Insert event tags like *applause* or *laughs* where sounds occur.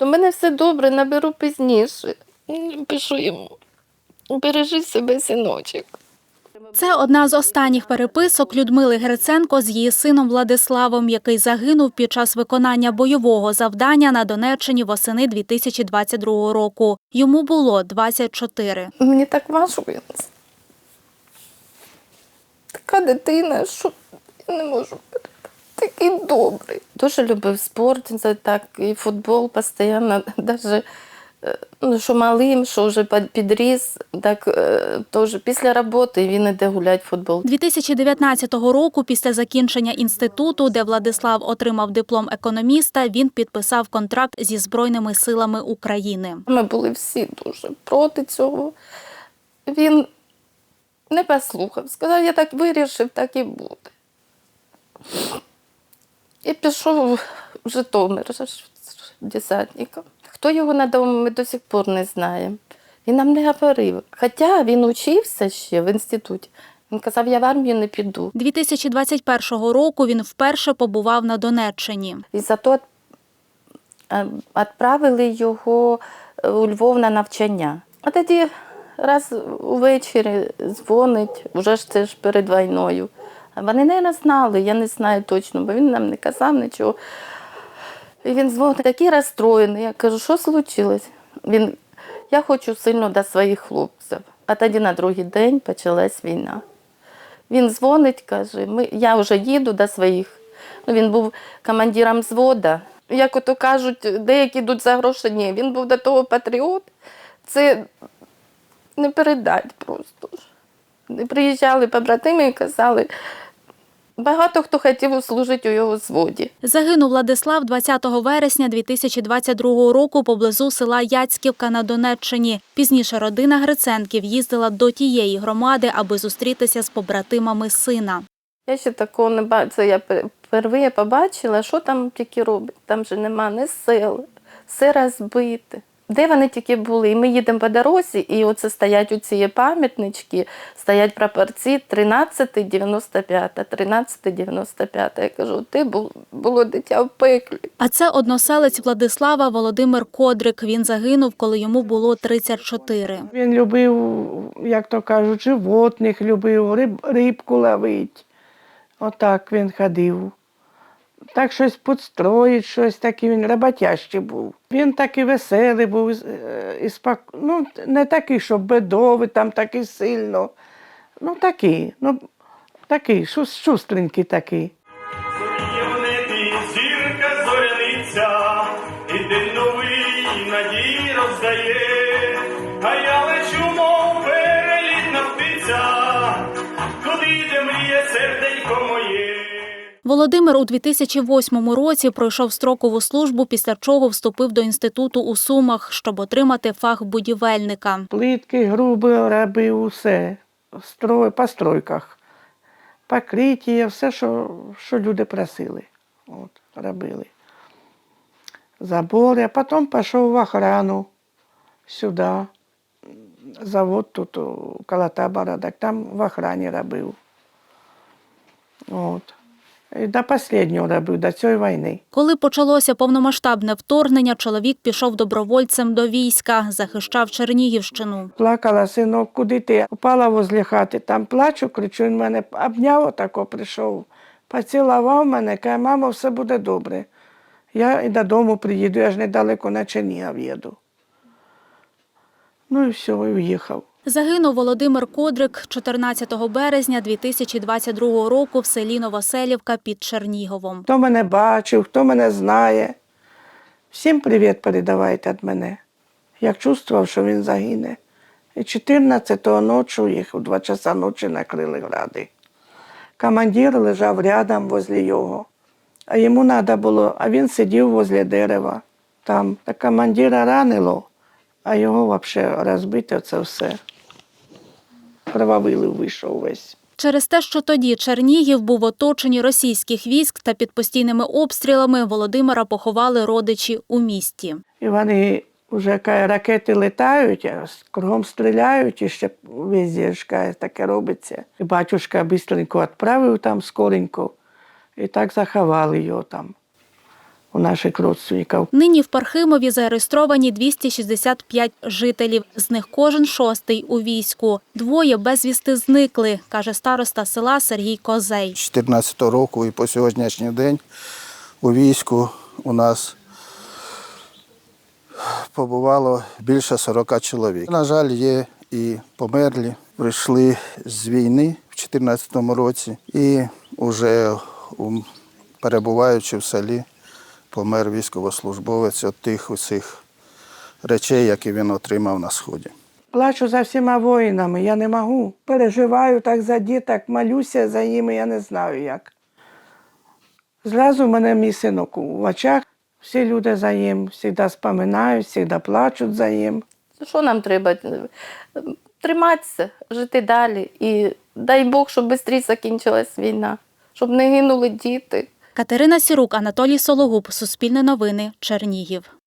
У мене все добре, наберу пізніше. Пишу йому. Бережи себе, синочок. Це одна з останніх переписок Людмили Гриценко з її сином Владиславом, який загинув під час виконання бойового завдання на Донеччині восени 2022 року. Йому було 24. Мені так важко. Така дитина, що я не можу. Такий добрий. Дуже любив спорт, так, і футбол постійно, *laughs* навіть ну, що малим, що вже підріс, так е, теж після роботи він іде гуляти в футбол. 2019 року, після закінчення інституту, де Владислав отримав диплом економіста, він підписав контракт зі Збройними силами України. Ми були всі дуже проти цього. Він не послухав, сказав, я так вирішив, так і буде. І пішов в Житомир десантником. Хто його надав, ми до сих пор не знаємо. Він нам не говорив. Хоча він учився ще в інституті. Він казав, я в армію не піду. 2021 року він вперше побував на Донеччині. І зато е, відправили його е, у Львов на навчання. А тоді раз увечері дзвонить, вже ж це ж перед війною. Вони не знали, я не знаю точно, бо він нам не казав нічого. І він дзвонить, такий розстроєний. Я кажу, що случилось? Він, я хочу сильно до своїх хлопців. А тоді на другий день почалась війна. Він дзвонить, каже, ми, я вже їду до своїх. Ну, він був командиром взвода. Як ото кажуть, деякі йдуть за гроші. Ні, він був до того патріот. Це не передать просто. Приїжджали побратими і казали, багато хто хотів служити у його взводі. Загинув Владислав 20 вересня 2022 року поблизу села Яцьківка на Донеччині. Пізніше родина Гриценків їздила до тієї громади, аби зустрітися з побратимами сина. Я ще такого не бачила. Я пер- впервые побачила, що там тільки роблять. Там же нема ні сел, все розбите. Де вони тільки були? І ми їдемо по дорозі, і оце стоять оці пам'ятнички, стоять прапорці 1395, 1395. Я кажу, ти було дитя в пеклі. А це односелець Владислава Володимир Кодрик. Він загинув, коли йому було 34. Він любив, як то кажуть, животних любив, риб, рибку ловить. Отак він ходив. Так щось підстроїть, щось таке, він роботящий був. Він такий веселий був, е, і спок... ну, не такий, що бедовий, там такий сильно. Ну такий, ну такий, шустренький такий. Володимир у 2008 році пройшов строкову службу, після чого вступив до інституту у Сумах, щоб отримати фах будівельника. Плитки грубо робив усе. Строй, по стройках. Покриття, все, що, що люди просили. От, робили. Забори, а потім пішов в охрану сюди. Завод тут коло табора, так там в охрані робив. От. І до останнього робив, до цієї війни. Коли почалося повномасштабне вторгнення, чоловік пішов добровольцем до війська, захищав Чернігівщину. Плакала, синок, куди ти? Упала возле хати, там плачу, кричу, він мене обняв, отако прийшов, поцілував мене, каже, мамо, все буде добре. Я і додому приїду, я ж недалеко на Чернігів їду. Ну і все, і уїхав. Загинув Володимир Кодрик 14 березня 2022 року в селі Новоселівка під Черніговом. Хто мене бачив, хто мене знає. Всім привіт передавайте від мене. Я чувствував, що він загине. І 14-го ночі їх у 2 часа ночі накрили гради. Командир лежав рядом возле його. А йому треба було, а він сидів возле дерева. Там та командира ранило, а його взагалі розбите це все. Кровавилив вийшов весь. Через те, що тоді Чернігів був оточений російських військ та під постійними обстрілами, Володимира поховали родичі у місті. І вони вже ракети літають, а кругом стріляють, і ще каже, таке робиться. І батюшка бистренько відправив там скоренько, і так заховали його там. У наших родственників. Нині в Пархимові зареєстровані 265 жителів. З них кожен шостий у війську. Двоє безвісти зникли, каже староста села Сергій Козей. 2014 року і по сьогоднішній день у війську у нас побувало більше 40 чоловік. На жаль, є і померлі. Прийшли з війни в 2014 році і вже перебуваючи в селі, помер військовослужбовець від тих усіх речей, які він отримав на сході. Плачу за всіма воїнами, я не можу. Переживаю так за діток, молюся за ними, я не знаю як. Зразу в мене мій синок у очах. Всі люди за ним завжди споминають, завжди плачуть за ним. Що нам треба? Триматися, жити далі. І дай Бог, щоб швидше закінчилась війна, щоб не гинули діти. Катерина Сірук, Анатолій Сологуб, Суспільне новини, Чернігів.